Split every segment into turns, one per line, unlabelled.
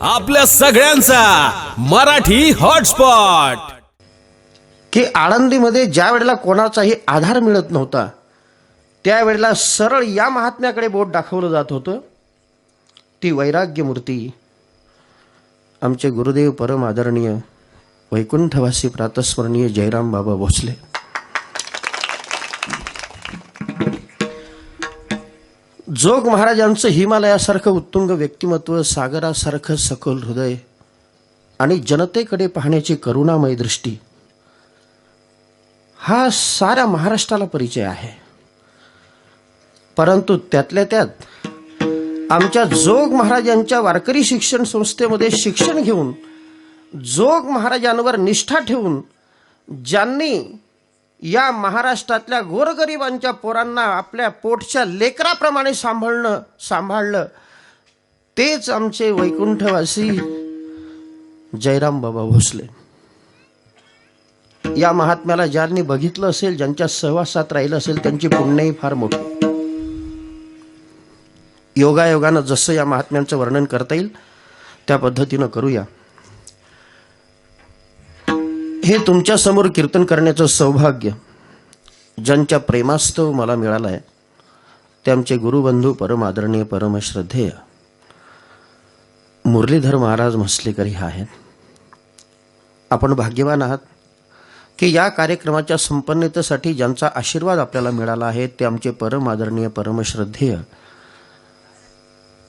आपल्या सगळ्यांचा मराठी हॉटस्पॉट.
की आळंदीमध्ये ज्या वेळेला कोणाचाही आधार मिळत नव्हता त्यावेळेला सरळ या महात्म्याकडे बोट दाखवलं जात होतं. ती वैराग्य मूर्ती आमचे गुरुदेव परम आदरणीय वैकुंठवासी प्रातस्मरणीय जयराम बाबा भोसले. जोग महाराजांचं हिमालयासारखं उत्तुंग व्यक्तिमत्व सागरासारखं सखोल हृदय आणि जनतेकडे पाहण्याची करुणामय दृष्टी हा साऱ्या महाराष्ट्राला परिचय आहे. परंतु त्यातल्या त्यात आमच्या जोग महाराजांच्या वारकरी शिक्षण संस्थेमध्ये शिक्षण घेऊन जोग महाराजांवर निष्ठा ठेवून ज्यांनी या महाराष्ट्रातल्या गोरगरिबांच्या पोरांना आपल्या पोटच्या लेकराप्रमाणे सांभाळणं सांभाळलं. तेच आमचे वैकुंठवासी जयराम बाबा भोसले. या महात्म्याला ज्यांनी बघितलं असेल ज्यांच्या सहवासात राहिलं असेल त्यांची पुण्यही फार मोठी. योगायोगानं जसं या महात्म्यांचं वर्णन करता येईल त्या पद्धतीनं करूया. हे तुमच्यासमोर कीर्तन करण्याचं सौभाग्य ज्यांच्या प्रेमास्तव मला मिळाला आहे ते आमचे गुरुबंधू परम आदरणीय परमश्रद्धेय. मुरलीधर महाराज म्हसलेकर हे आहेत. आपण भाग्यवान आहात की या कार्यक्रमाच्या संपन्नतेसाठी ज्यांचा आशीर्वाद आपल्याला मिळाला आहे ते आमचे परम आदरणीय परमश्रद्धेय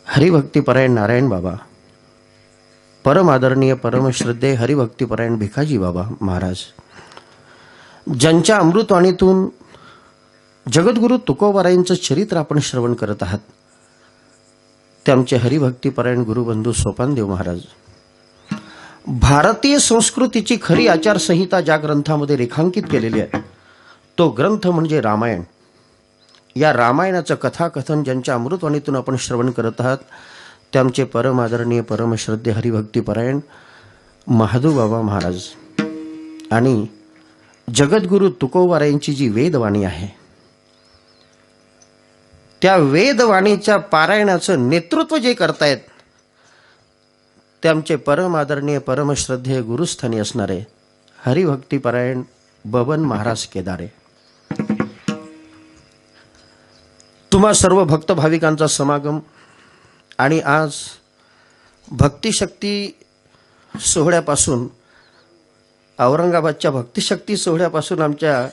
हरिभक्तीपरायण नारायण बाबा. परम आदरणीय परमश्रद्धेय हरिभक्तीपरायण भिकाजी बाबा महाराज. ज्यांच्या अमृतवाणीतून जगद्गुरु तुकोबारायांचं चरित्र आपण श्रवण करत आहात ते आमचे हरिभक्तीपरायण गुरुबंधू सोपानदेव महाराज. भारतीय संस्कृतीची खरी आचारसंहिता ज्या ग्रंथामध्ये रेखांकित केलेली आहे तो ग्रंथ म्हणजे रामायण. या रामायणाचं कथाकथन ज्यांच्या अमृतवाणीतून आपण श्रवण करत आहात ते आमचे परम आदरणीय परमश्रद्धे हरिभक्तीपरायण महादूबाबा महाराज. आणि जगद्गुरु तुकोबारायांची जी वेदवाणी आहे त्या वेदवाणीच्या पारायणाचं नेतृत्व जे करतायत ते आमचे परम आदरणीय परमश्रद्धेय गुरुस्थानी असणारे हरिभक्तीपरायण बबन महाराज केदारे. तुम्हा सर्व भक्त भाविकांचा समागम आणि आज भक्तिशक्ती सोहळ्यापासून औरंगाबादच्या भक्तिशक्ती सोहळ्यापासून आमच्या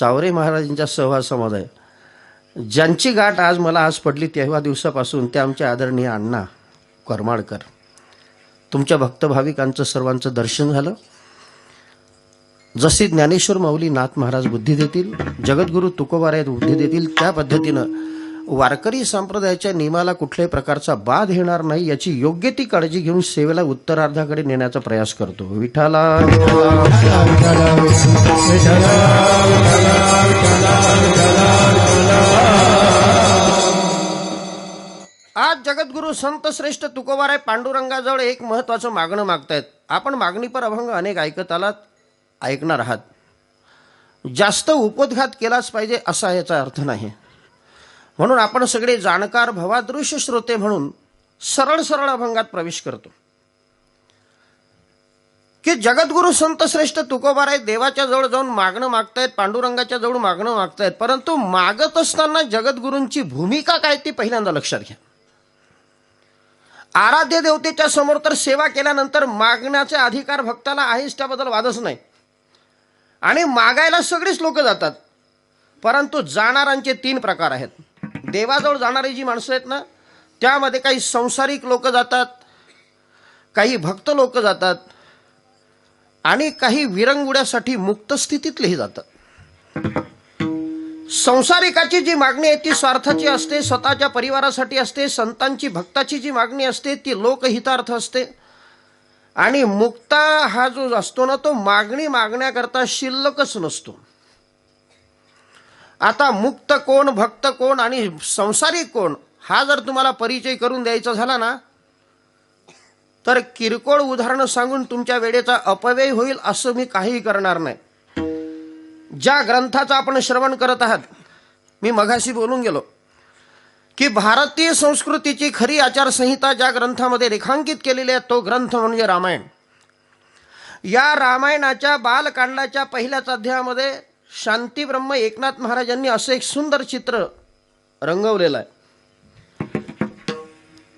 चावरे महाराजांच्या सहवासामध्ये ज्यांची गाठ आज मला आज पडली तेव्हा दिवसापासून ते आमचे आदरणीय अण्णा करमाळकर. तुमच्या भक्त भाविकांचं सर्वांचं दर्शन झालं. जसे ज्ञानेश्वर माऊली नाथ महाराज बुद्धी देतील जगद्गुरू तुकोबाराय बुद्धी देतील त्या पद्धतीनं वारकरी संप्रदायाच्या नियमाला कुठल्याही प्रकारचा बाध येणार नाही याची योग्य ती काळजी घेऊन सेवेला उत्तरार्धाकडे नेण्याचा प्रयास करतो. विठाला आज जगद्गुरु संत श्रेष्ठ तुकोबाराय पांडुरंगाजवळ एक महत्वाचं मागणं मागतायत. आपण मागणीपर अभंग अनेक ऐकत आलात ऐकणार आहात. जास्त उपोद्घात केलाच पाहिजे असा याचा अर्थ नाही. म्हणून आपण सगळे जाणकार भवादृश्य श्रोते म्हणून सरळ सरळ अभंगात प्रवेश करतो. की जगद्गुरु संत श्रेष्ठ आहेत देवाच्या जवळ जाऊन मागणं मागतायत पांडुरंगाच्या जवळ मागणं मागतायत परंतु मागत असताना जगद्गुरूंची भूमिका काय ती पहिल्यांदा लक्षात घ्या. आराध्य देवतेच्या समोर तर सेवा केल्यानंतर मागण्याचे अधिकार भक्ताला आहेच त्याबद्दल वादच नाही. आणि मागायला सगळीच लोक जातात परंतु जाणारांचे तीन प्रकार आहेत. देवाजवळ जाणारी जी माणसं आहेत ना त्यामध्ये काही संसारिक लोक जातात काही भक्त लोक जातात आणि काही विरंगुड्यासाठी मुक्त स्थितीतलेही जातात. संसारिकाची जी मागणी आहे ती स्वार्थाची असते स्वतःच्या परिवारासाठी असते संतांची भक्ताची जी मागणी असते ती लोकहितार्थ असते. आणि मुक्ता हा जो असतो ना तो मागणी मागण्याकरता शिल्लकच नसतो. आता मुक्त कोण भक्त कोण आणि संसारिक कोण हा जर तुम्हाला परिचय करून द्यायचा झाला ना तर किरकोळ उदाहरणं सांगून तुमच्या वेळेचा अपव्यय होईल असं मी काहीही करणार नाही. ज्या ग्रंथाचं आपण श्रवण करत आहात मी मघाशी बोलून गेलो की भारतीय संस्कृतीची खरी आचारसंहिता ज्या ग्रंथामध्ये रेखांकित केलेली आहे तो ग्रंथ म्हणजे रामायण. या रामायणाच्या बालकांडाच्या पहिल्याच अध्यायामध्ये शांतीब्रह्म एकनाथ महाराजांनी असं एक सुंदर चित्र रंगवलेलं आहे.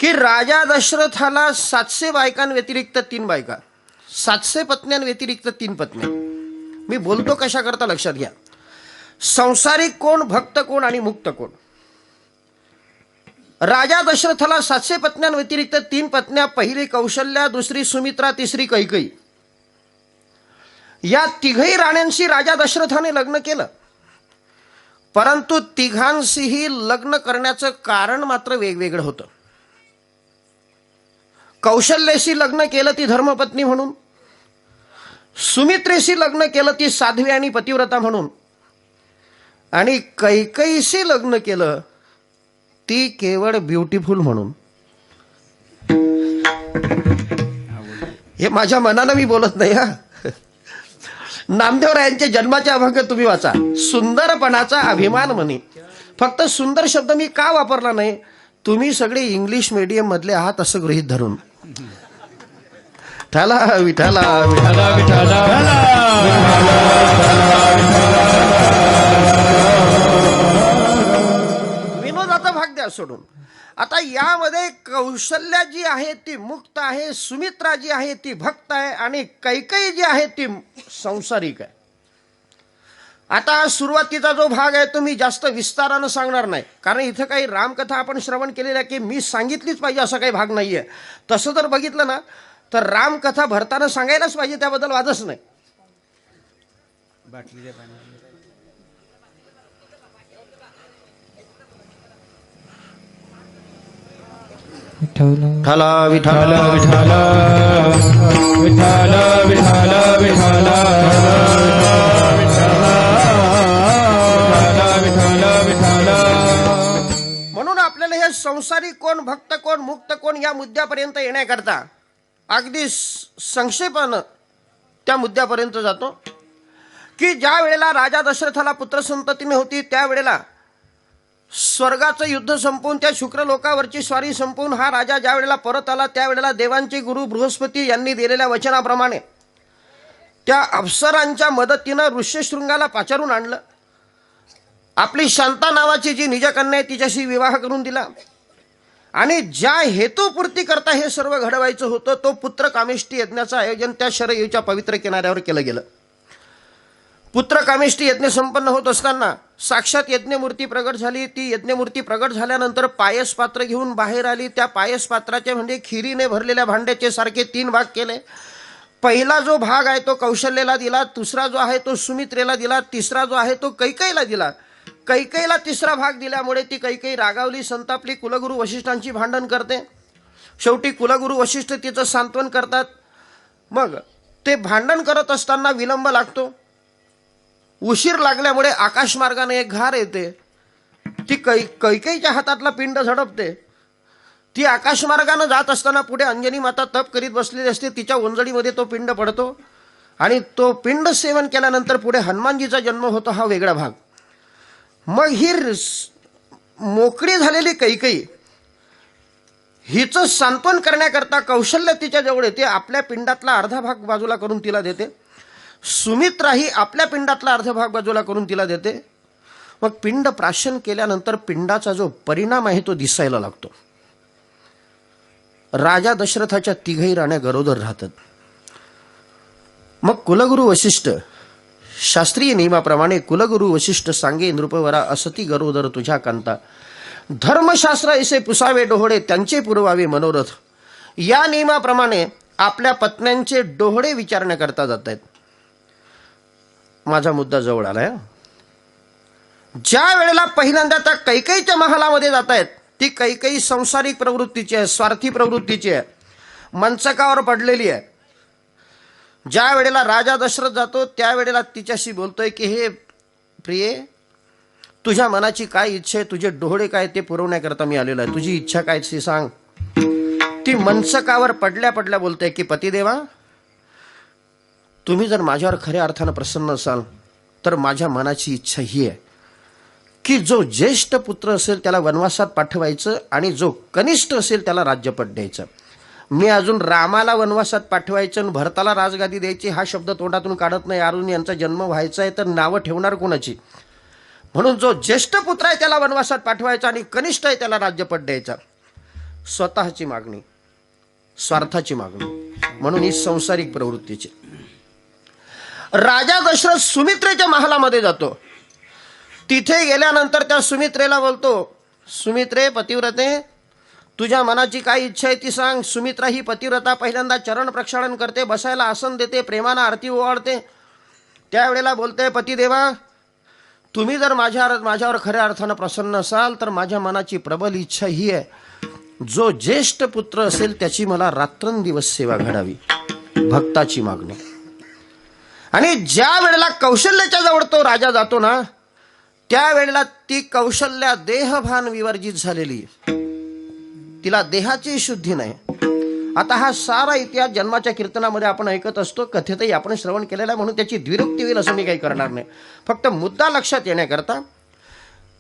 की राजा दशरथाला सातशे बायकांव्यतिरिक्त तीन बायका. सातशे पत्न्यांव्यतिरिक्त तीन पत्न्या मी बोलतो कशाकरता लक्षात घ्या. संसारिक कोण भक्त कोण आणि मुक्त कोण? राजा दशरथाला सातशे पत्न्यांव्यतिरिक्त तीन पत्न्या. पहिली कौशल्या दुसरी सुमित्रा तिसरी कैकई या तिघही राण्यांशी राजा दशरथाने लग्न केलं. परंतु तिघांशीही लग्न करण्याचं कारण मात्र वेगवेगळं होतं. कौशल्याशी लग्न केलं ती धर्मपत्नी म्हणून. सुमित्रेशी लग्न केलं ती साध्वी आणि पतिव्रता म्हणून. आणि कैकईशी लग्न केलं ती केवळ ब्युटिफुल म्हणून. हे माझ्या मनानं मी बोलत नाही हा. नामदेवरायांचे जन्माचे अभंग तुम्ही वाचा. सुंदरपणाचा अभिमान म्हणे. फक्त सुंदर शब्द मी का वापरला नाही? तुम्ही सगळे इंग्लिश मीडियम मधले आहात असं गृहीत धरून. विठाला विठाला विठाला. विनोदाचा भाग द्या सोडून. आता यामध्ये कौशल्या जी आहे ती मुक्त आहे सुमित्रा जी आहे ती भक्त आहे आणि कैकई जी आहे ती संसारिक आहे. आता सुरुवातीचा जो भाग आहे तो मी जास्त विस्तारानं सांगणार नाही. कारण इथं काही रामकथा आपण श्रवण केलेली आहे की मी सांगितलीच पाहिजे असा काही भाग नाही आहे तसं जर बघितलं ना तर रामकथा भरताना सांगायलाच पाहिजे त्याबद्दल वादच नाही. विठाला विठाला
विठाल विठाल विठाल विठाल विठाल विठाल
म्हणून आपल्याला हे संसारिक कोण भक्त कोण मुक्त कोण या मुद्द्यापर्यंत येण्याकरता अगदी संक्षेपानं त्या मुद्द्यापर्यंत जातो. की ज्या वेळेला राजा दशरथाला पुत्रसंततीने होती त्यावेळेला स्वर्गाचं युद्ध संपवून त्या शुक्र लोकावरची स्वारी संपवून हा राजा ज्या वेळेला परत आला त्यावेळेला देवांचे गुरु बृहस्पती यांनी दिलेल्या वचनाप्रमाणे त्या अप्सरांच्या मदतीनं ऋष्यशृंगाला पाचारून आणलं. आपली शांता नावाची जी निजकन्या आहे तिच्याशी विवाह करून दिला. आणि ज्या हेतूपूर्ती करता हे सर्व घडवायचं होतं तो पुत्र कामिष्टी यज्ञाचं आयोजन त्या शरयूच्या पवित्र किनाऱ्यावर केलं गेलं. पुत्र कामेष्टी यज्ञ संपन्न होत असताना साक्षात यज्ञमूर्ती प्रगट झाली. ती यज्ञमूर्ती प्रगट झाल्यानंतर पायस पात्र घेऊन बाहेर आली. त्या पायस पात्राचे म्हणजे खिरीने भरलेल्या भांड्याचे सारखे तीन भाग केले. पहिला जो भाग आहे तो कौशल्याला दिला दुसरा जो आहे तो सुमित्रेला दिला तिसरा जो आहे तो कैकईला दिला. कैकईला तिसरा भाग दिल्यामुळे ती कैकई रागावली संतापली कुलगुरू वशिष्ठांची भांडण करते. शेवटी कुलगुरू वशिष्ठ तिचं सांत्वन करतात. मग ते भांडण करत असताना विलंब लागतो. उशीर लागल्यामुळे आकाशमार्गाने एक घार येते. ती कै कैकेईच्या हातातला पिंड झडपते. ती आकाशमार्गानं जात असताना पुढे अंजनी माता तप करीत बसलेली असते. तिच्या ओंजळीमध्ये तो पिंड पडतो आणि तो पिंड सेवन केल्यानंतर पुढे हनुमानजीचा जन्म होतो हा वेगळा भाग. मग ही मोकळी झालेली कैकई हिचं सांत्वन करण्याकरता कौशल्य तिच्या जवळ येते. आपल्या पिंडातला अर्धा भाग बाजूला करून तिला देते. सुमित्रा ही आपल्या पिंडातला अर्धभाग बाजूला करून तिला देते. मग पिंड प्राशन केल्यानंतर पिंडाचा जो परिणाम आहे तो दिसायला लागतो. राजा दशरथाच्या तिघही राण्या गरोदर राहतात. मग कुलगुरू वशिष्ठ शास्त्रीय नियमाप्रमाणे कुलगुरू वशिष्ठ सांगे नृपवरा असती गरोदर तुझ्या कांता. धर्मशास्त्र ऐसे पुसावे डोहडे त्यांचे पुरवावे मनोरथ. या नियमाप्रमाणे आपल्या पत्न्यांचे डोहडे विचारण्याकरता जात आहेत माझा मुद्दा जवळ आलाय ज्या वेळेला पहिल्यांदा त्या कैकईच्या महालामध्ये जात आहेत ती कैकई संसारिक प्रवृत्तीची आहे स्वार्थी प्रवृत्तीची आहे मंचकावर पडलेली आहे. ज्या वेळेला राजा दशरथ जातो त्यावेळेला तिच्याशी बोलतोय की हे प्रिये तुझ्या मनाची काय इच्छा आहे तुझे डोळे काय ते पुरवण्याकरता मी आलेलो आहे तुझी इच्छा काय ती सांग. ती मनसकावर पडल्या पडल्या बोलते की पतिदेवा तुम्ही जर माझ्यावर खऱ्या अर्थानं प्रसन्न असाल तर माझ्या मनाची इच्छा ही आहे की जो ज्येष्ठ पुत्र असेल त्याला वनवासात पाठवायचं आणि जो कनिष्ठ असेल त्याला राज्यपद द्यायचं. मी अजून रामाला वनवासात पाठवायचं आणि भरताला राजगादी द्यायची हा शब्द तोंडातून काढत नाही. अरुण यांचा जन्म व्हायचा आहे तर नावं ठेवणार कोणाची? म्हणून जो ज्येष्ठ पुत्र आहे त्याला वनवासात पाठवायचा आणि कनिष्ठ आहे त्याला राज्यपद द्यायचा. स्वतःची मागणी स्वार्थाची मागणी. म्हणून ही संसारिक प्रवृत्तीची. राजा दशरथ सुमित्रेच्या महालामध्ये जातो. तिथे गेल्यानंतर त्या सुमित्रेला बोलतो सुमित्रे पतिव्रते तुझ्या मनाची काय इच्छा आहे ती सांग. सुमित्रा ही पतिव्रता पहिल्यांदा चरण प्रक्षालन करते बसायला आसन देते प्रेमानं आरती ओवाळते. त्यावेळेला बोलते पतिदेवा तुम्ही जर माझ्या माझ्यावर खऱ्या अर्थानं प्रसन्न असाल तर माझ्या मनाची प्रबल इच्छा ही आहे. जो ज्येष्ठ पुत्र असेल त्याची मला रात्रंदिवस सेवा घडावी. भक्ताची मागणी. आणि ज्या वेळेला कौशल्याच्या जवळ तो राजा जातो ना त्यावेळेला ती कौशल्या देहभान विवर्जित झालेली. तिला देहाची शुद्धी नाही. आता हा सारा इतिहास जन्माच्या कीर्तनामध्ये आपण ऐकत असतो. कथेतही आपण श्रवण केलेला आहे म्हणून त्याची द्विरुक्ती होईल असं मी काही करणार नाही. फक्त मुद्दा लक्षात येण्याकरता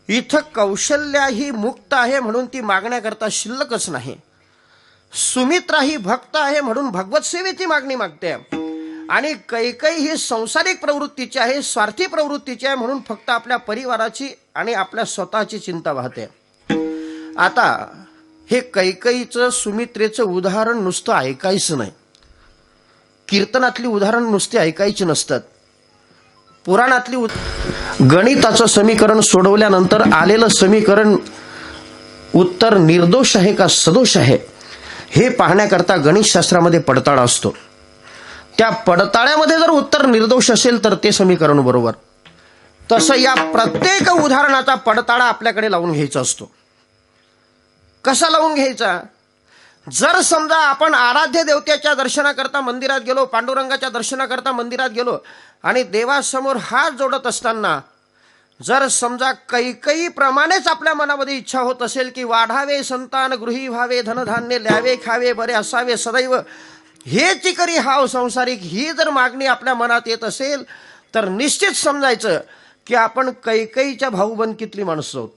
इथं कौशल्या ही मुक्त आहे म्हणून ती मागण्याकरता शिल्लकच नाही. सुमित्रा ही भक्त आहे म्हणून भगवत सेवेची मागणी मागते. आणि कैकई ही संसारिक प्रवृत्तीची आहे स्वार्थी प्रवृत्तीची आहे म्हणून फक्त आपल्या परिवाराची आणि आपल्या स्वतःची चिंता वाहते. आता हे कैकईचं सुमित्रेचं उदाहरण नुसतं ऐकायचं नाही. कीर्तनातली उदाहरण नुसती ऐकायची नसतात. पुराणातली उद- गणिताचं समीकरण सोडवल्यानंतर आलेलं समीकरण उत्तर निर्दोष आहे का सदोष आहे हे पाहण्याकरता गणितशास्त्रामध्ये पडताळा असतो. त्या पडताळ्यामध्ये जर उत्तर निर्दोष असेल तर ते समीकरण बरोबर. तसं या प्रत्येक उदाहरणाचा पडताळा आपल्याकडे लावून घ्यायचा असतो. कसा लावून घ्यायचा? जर समजा आपण आराध्य देवतेच्या दर्शनाकरता मंदिरात गेलो पांडुरंगाच्या दर्शनाकरता मंदिरात गेलो आणि देवासमोर हात जोडत असताना जर समजा कैकई प्रमाणेच आपल्या मनामध्ये इच्छा होत असेल की वाढावे संतान गृही व्हावे धनधान्य ल्यावे खावे बरे असावे सदैव हे चिकरी हाव संसारिक ही जर मागणी आपल्या मनात येत असेल तर निश्चित समजायचं की आपण कैकईच्या भाऊबंदकीतली माणसं आहोत.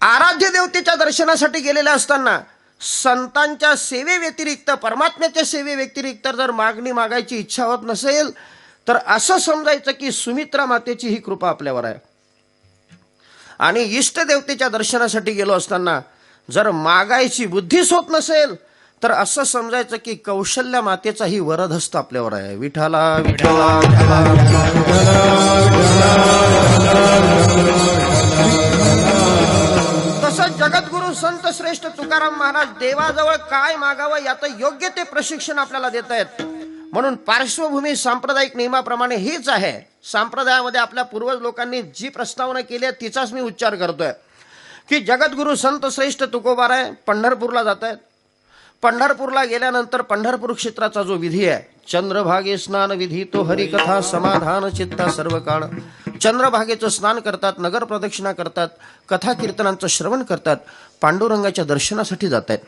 आराध्य देवतेच्या दर्शनासाठी गेलेल्या असताना संतांच्या सेवेव्यतिरिक्त परमात्म्याच्या सेवेव्यतिरिक्त जर मागणी मागायची इच्छा होत नसेल तर असं समजायचं की सुमित्रा मातेची ही कृपा आपल्यावर आहे. आणि इष्ट देवतेच्या दर्शनासाठी गेलो असताना जर मागायची बुद्धीच होत नसेल तर असं समजायचं की कौशल्य मातेचाही वरदहस्त आपल्यावर आहे. विठाला विठाला तसंच जगद्गुरु संत श्रेष्ठ तुकाराम महाराज देवाजवळ काय मागावं याचं योग्य ते प्रशिक्षण आपल्याला देत आहेत म्हणून पार्श्वभूमी सांप्रदायिक नियमाप्रमाणे हीच आहे. सांप्रदायामध्ये आपल्या पूर्वज लोकांनी जी प्रस्तावना केली आहे तिचाच मी उच्चार करतोय. की जगद्गुरु संत श्रेष्ठ तुकोबार आहे पंढरपूरला जात आहेत पंढरपूरला गेल्यानंतर पंढरपूर क्षेत्राचा जो विधी आहे चंद्रभागे स्नान विधी तो हरिकथा समाधान चित्ता सर्व काळ. चंद्रभागेचं स्नान करतात नगर प्रदक्षिणा करतात कथा कीर्तनांचं श्रवण करतात पांडुरंगाच्या दर्शनासाठी जात आहेत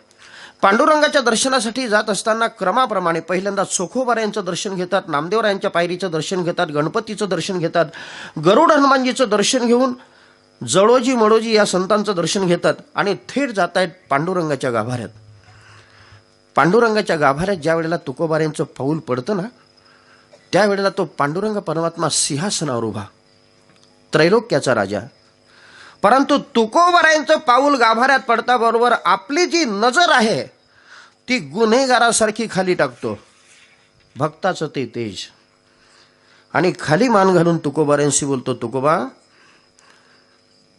पांडुरंगाच्या दर्शनासाठी जात असताना क्रमाप्रमाणे पहिल्यांदा चोखोबाऱ्यांचं दर्शन घेतात नामदेवरायांच्या पायरीचं दर्शन घेतात गणपतीचं दर्शन घेतात गरुड हनुमानजीचं दर्शन घेऊन जळोजी मडोजी या संतांचं दर्शन घेतात आणि थेट जात आहेत पांडुरंगाच्या गाभाऱ्यात. पांडुरंगाच्या गाभाऱ्यात ज्या वेळेला तुकोबाऱ्यांचं पाऊल पडतं ना त्यावेळेला तो पांडुरंग परमात्मा सिंहासनावर उभा. त्रैलोक्याचा राजा. परंतु तुकोबारायांचं पाऊल गाभाऱ्यात पडताबरोबर आपली जी नजर आहे ती गुन्हेगारासारखी खाली टाकतो. भक्ताचं ते तेज. आणि खाली मान घालून तुकोबाऱ्यांशी बोलतो तुकोबा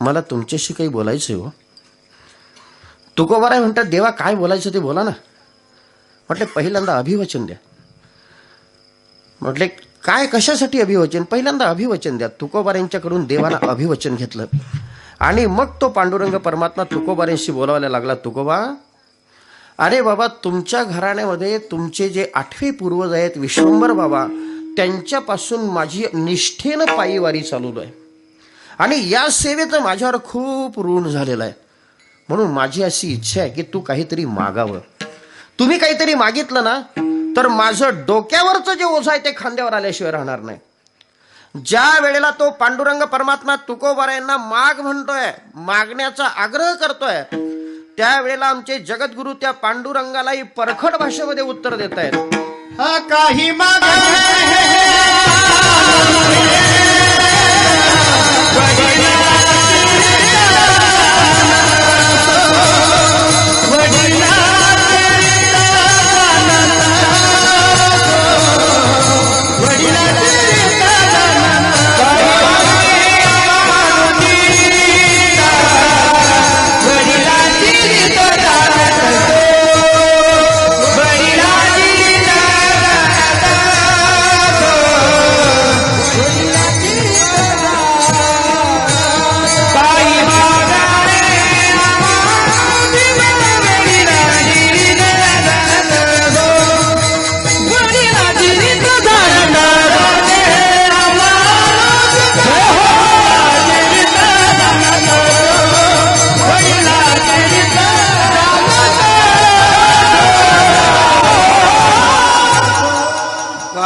मला तुमच्याशी काही बोलायचं हो. आहे हो तुकोबाराय म्हणतात देवा काय बोलायचं ते बोला ना. म्हटले पहिल्यांदा अभिवचन द्या. म्हटले काय कशासाठी अभिवचन? पहिल्यांदा अभिवचन द्या. तुकोबाऱ्यांच्याकडून देवाला अभिवचन घेतलं. आणि मग तो पांडुरंग परमात्मा तुकोबाऱ्यांशी बोलावायला लागला. तुकोबा अरे बाबा तुमच्या घराण्यामध्ये तुमचे जे आठवे पूर्वज आहेत विश्वंभर बाबा त्यांच्यापासून माझी निष्ठेनं पायीवारी चालू आहे. आणि या सेवेचं माझ्यावर खूप ऋण झालेलं आहे. म्हणून माझी अशी इच्छा आहे की तू काहीतरी मागावं. तुम्ही काहीतरी मागितलं ना तर माझं डोक्यावरचं जे ओझं आहे ते खांद्यावर आल्याशिवाय राहणार नाही. ज्या वेळेला तो पांडुरंग परमात्मा तुकोबारायांना माग म्हणतोय मागण्याचा आग्रह करतोय त्यावेळेला आमचे जगद्गुरु त्या पांडुरंगालाही परखड भाषेमध्ये उत्तर देत आहेत
काही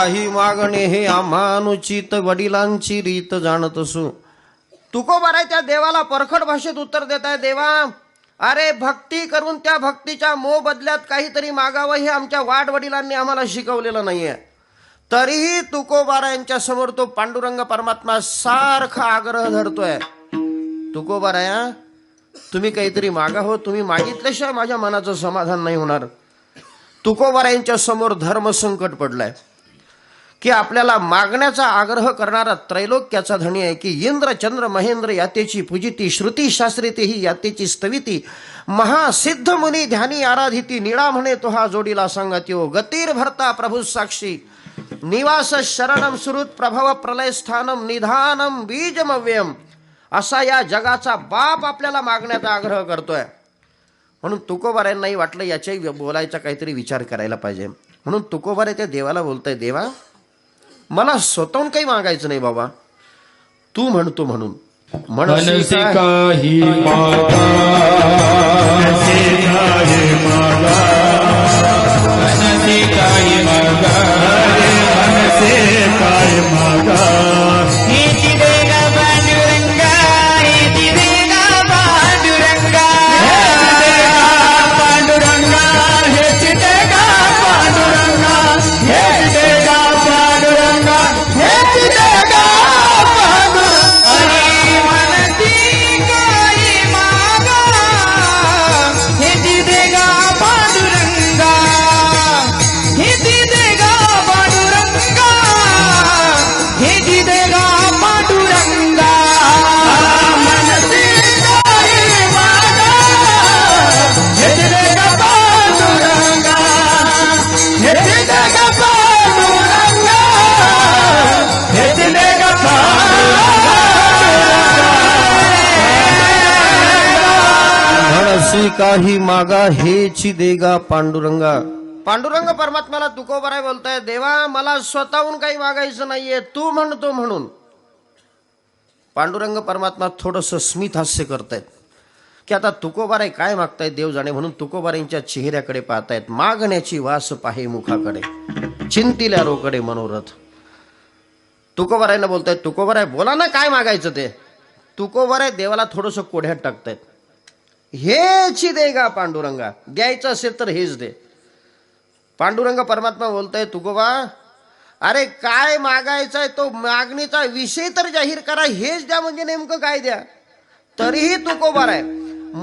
काही मागणे हे आम्हानुचित वडिलांची रीत जाणत असू. तुकोबाराय त्या देवाला परखड भाषेत उत्तर देत आहे देवा. अरे भक्ती करून त्या भक्तीच्या मोबदल्यात काहीतरी मागावं हे आमच्या वाट वडिलांनी आम्हाला शिकवलेलं नाहीये. तरीही तुकोबारायांच्या समोर तो पांडुरंग परमात्मा सारखा आग्रह धरतोय. तुकोबाराया तुम्ही काहीतरी मागा हो तुम्ही मागितल्याशिवाय माझ्या मनाचं समाधान नाही होणार. तुकोबारायांच्या समोर धर्मसंकट पडलंय. की आपल्याला मागण्याचा आग्रह करणारा त्रैलोक्याचा धनी आहे की इंद्र चंद्र महेंद्र यातेची पूजिती श्रुती शास्त्रीती ही यातेची स्तविती. महासिद्ध मुनी ध्यानी आराधिती निळा म्हणे तो हा जोडीला सांगत्यो गतीर भरता प्रभू साक्षी निवास शरणम सुरुत प्रभव प्रलय स्थानम निधानम बीजमव्यम असा या जगाचा बाप आपल्याला मागण्याचा आग्रह करतोय. म्हणून तुकोबाऱ्यांनाही वाटलं याच्याही बोलायचा काहीतरी विचार करायला पाहिजे. म्हणून तुकोबारे त्या देवाला बोलतोय देवा मला स्वतःहून काही मागायचं नाही बाबा. तू म्हणतो म्हणून.
मनसी काही मागा
हेची देगा पांडुरंगा. पांडुरंग
परमात्म्याला तुकोबराय बोलताय देवा मला स्वतःहून काही मागायचं नाहीये तू म्हणतो म्हणून. पांडुरंग परमात्मा थोडस स्मित हास्य करतायत. की आता तुकोबाराय काय मागतायत देव जाणे म्हणून तुकोबारींच्या चेहऱ्याकडे पाहतायत मागण्याची वास पाहे मुखाकडे चिंतिल्या रोकडे मनोरथ. तुकोबारायला बोलतायत तुकोबाराय बोला ना काय मागायचं ते. तुकोबाराय देवाला थोडस कोढ्यात टाकतायत. हेच दे गा पांडुरंगा. द्यायचं असेल तर हेच दे. पांडुरंग परमात्मा बोलतोय तुकोबा अरे काय मागायचंय तो मागणीचा विषय तर जाहीर करा हेच द्या म्हणजे नेमकं काय द्या. तरीही तुकोबार आहे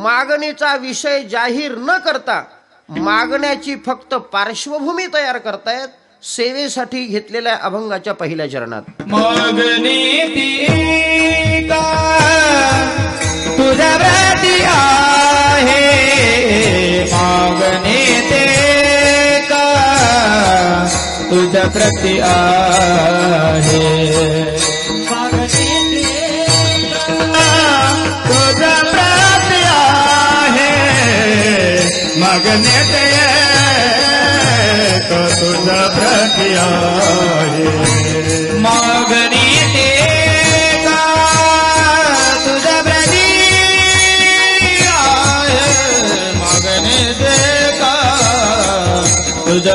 मागणीचा विषय जाहीर न करता मागण्याची फक्त पार्श्वभूमी तयार करतायत सेवेसाठी घेतलेल्या अभंगाच्या पहिल्या चरणात.
मागणी ती
तुझ्या व्रती आहे.
मागणे ते का तुझ्या प्रती आहे.
तुझ्या
प्रती आहे.
मागणे ते का तुझ्या
प्रती आहे.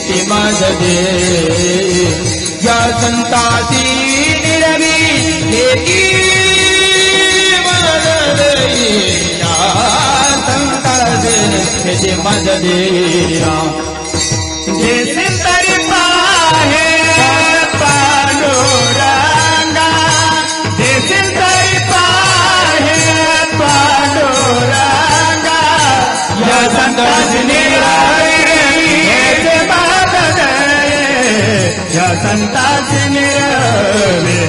हेती माझ देई या संताजिनी रवी हेती त्याचे मज देया जैसे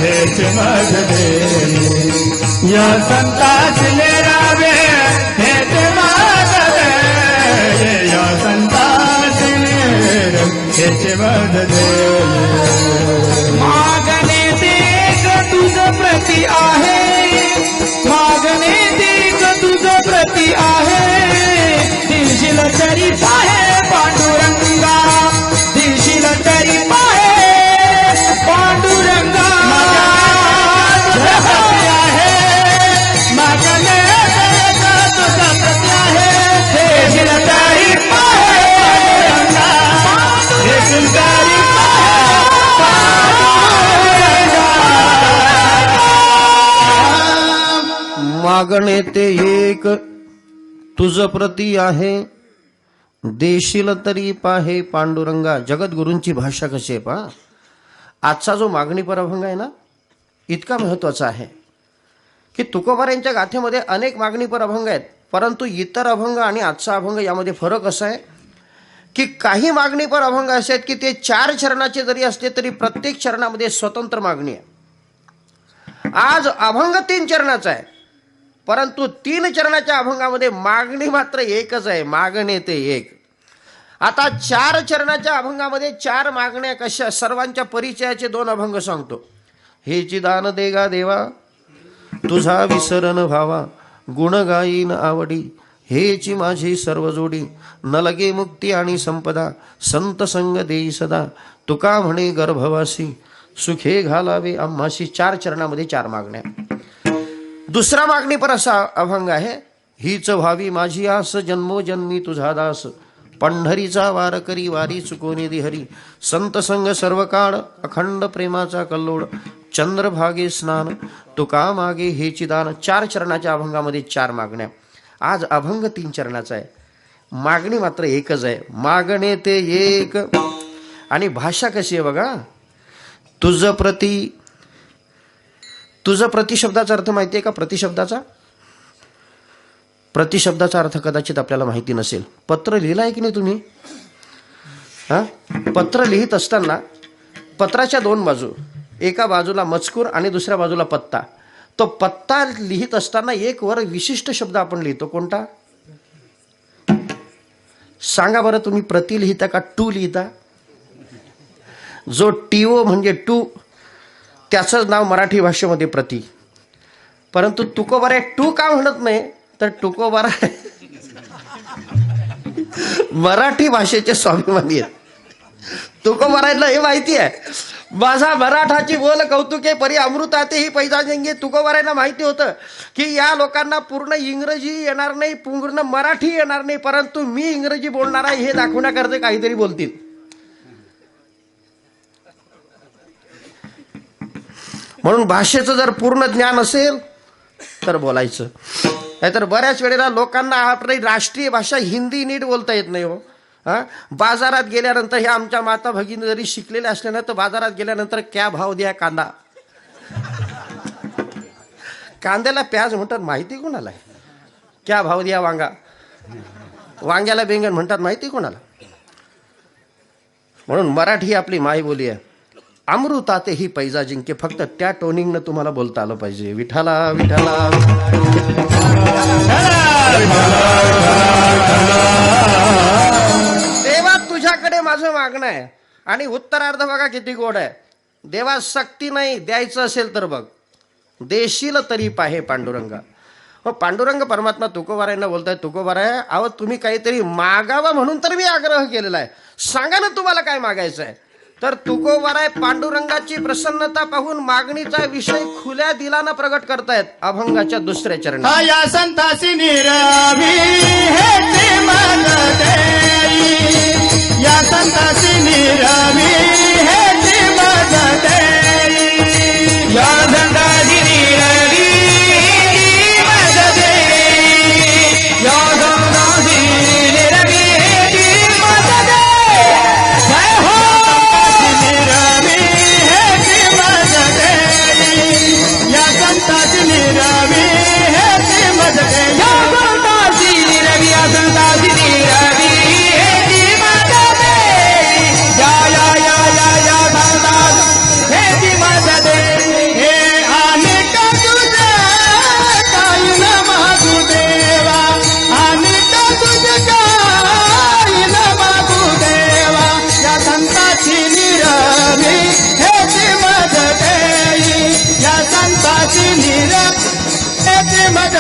वेच मजले या संताची
मागणे
ते एक. तुझ प्रती आहे. देशील तरी पाहे पांडुरंगा. जगद्गुरूंची भाषा कशी आहे पहा. आजचा जो मागणी परभंग आहे ना इतका महत्त्वाचा आहे. की तुकोबारांच्या गाथेमध्ये अनेक मागणी पर अभंग आहेत. परंतु इतर अभंग आणि आजचा अभंग यामध्ये फरक असा आहे की काही मागणी पर अभंग असे आहेत की ते चार चरणाचे जरी असले तरी प्रत्येक चरणामध्ये स्वतंत्र मागणी आहे. आज अभंग तीन चरणाचा आहे. परंतु तीन चरणाच्या अभंगामध्ये मागणी मात्र एकच आहे. मागणे ते एक. आता चार चरणाच्या अभंगामध्ये चार मागण्या कशा सर्वांच्या परिचयाचे दोन अभंग सांगतो. हेची दान देगा देवा तुझा विसरण भावा गुण गायीन आवडी हेची माझी सर्व जोडी न लगे मुक्ती आणि संपदा संत संग देई सदा तुका म्हणे गर्भवासी सुखे घालावे आम्हाशी. चार चरणामध्ये चार मागण्या. दुसरा मागणी पर असा अभंग आहे हीच व्हावी माझी आस जन्मोजन्मी तुझा दास. पंढरीचा वार करी वारी चुकोनी हरी संत संग सर्व काळ अखंड प्रेमाचा कल्लोळ. चंद्रभागे स्नान तुका मागे हे चिदान चार चरणाच्या अभंगामध्ये चार मागण्या. आज अभंग तीन चरणाचा आहे. मागणी मात्र एकच आहे. मागणे ते एक. आणि भाषा कशी आहे बघा? तुझ प्रती तुझं प्रतिशब्दाचा अर्थ माहिती आहे का? प्रतिशब्दाचा? प्रतिशब्दाचा अर्थ कदाचित आपल्याला माहिती नसेल. पत्र लिहिलं आहे की नाही तुम्ही? हां? पत्र लिहित असताना पत्राच्या दोन बाजू एका बाजूला मजकूर आणि दुसऱ्या बाजूला पत्ता. तो पत्ता लिहित असताना एक वर विशिष्ट शब्द आपण लिहितो. कोणता? सांगा बरं तुम्ही प्रति लिहिता का टू लिहिता? जो टीओ म्हणजे टू त्याचंच नाव मराठी भाषेमध्ये प्रति. परंतु तुकोबारा टू का म्हणत नाही तर तुकोबारा मराठी भाषेचे स्वाभिमानी आहेत. तुकोबारायला हे माहिती आहे. माझा मराठाची बोल कौतुके परी अमृताते ही पैजा जेंगे तुकोबारायला माहिती होतं की या लोकांना पूर्ण इंग्रजी येणार नाही पूर्ण मराठी येणार नाही परंतु मी इंग्रजी बोलणार आहे हे दाखवण्याकरता काहीतरी बोलतील. म्हणून भाषेचं जर पूर्ण ज्ञान असेल तर बोलायचं. नाहीतर बऱ्याच वेळेला लोकांना आपली राष्ट्रीय भाषा हिंदी नीट बोलता येत नाही हो. हां? बाजारात गेल्यानंतर हे आमच्या माता भगिनी जरी शिकलेल्या असल्या ना तर बाजारात गेल्यानंतर क्या भाव द्या कांदा? कांद्याला प्याज म्हणतात माहिती कोणाला आहे? क्या भाव द्या वांगा? वांग्याला बेंगण म्हणतात माहिती कोणाला? म्हणून मराठी आपली मायबोली आहे. अमृताते ही पैजा जिंके. फक्त त्या टोनिंगनं तुम्हाला बोलता आलं पाहिजे. विठाला विठाला देवा तुझ्याकडे माझं मागणं आहे. आणि उत्तरार्ध बघा किती गोड आहे. देवा सक्ती नाही द्यायचं असेल तर बघ. देशील तरी पाहे पांडुरंगा. हो पांडुरंग परमात्मा तुकोबारायना बोलताय तुकोबाराय अहो तुम्ही काहीतरी मागावा म्हणून तर मी आग्रह केलेला आहे. सांगा ना तुम्हाला काय मागायचं आहे तर तुकोबाराय पांडुरंगाची प्रसन्नता पाहून मागणीचा विषय खुल्या दिलानं प्रगट करतायत अभंगाच्या दुसऱ्या चरणी.
या संतासी निरावी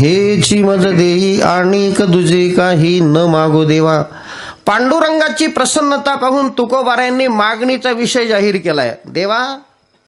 हेची मज देई
आणि
दुजे काही न मागो देवा. पांडुरंगाची प्रसन्नता पाहून तुकोबाऱ्यांनी मागणीचा विषय जाहीर केलाय. देवा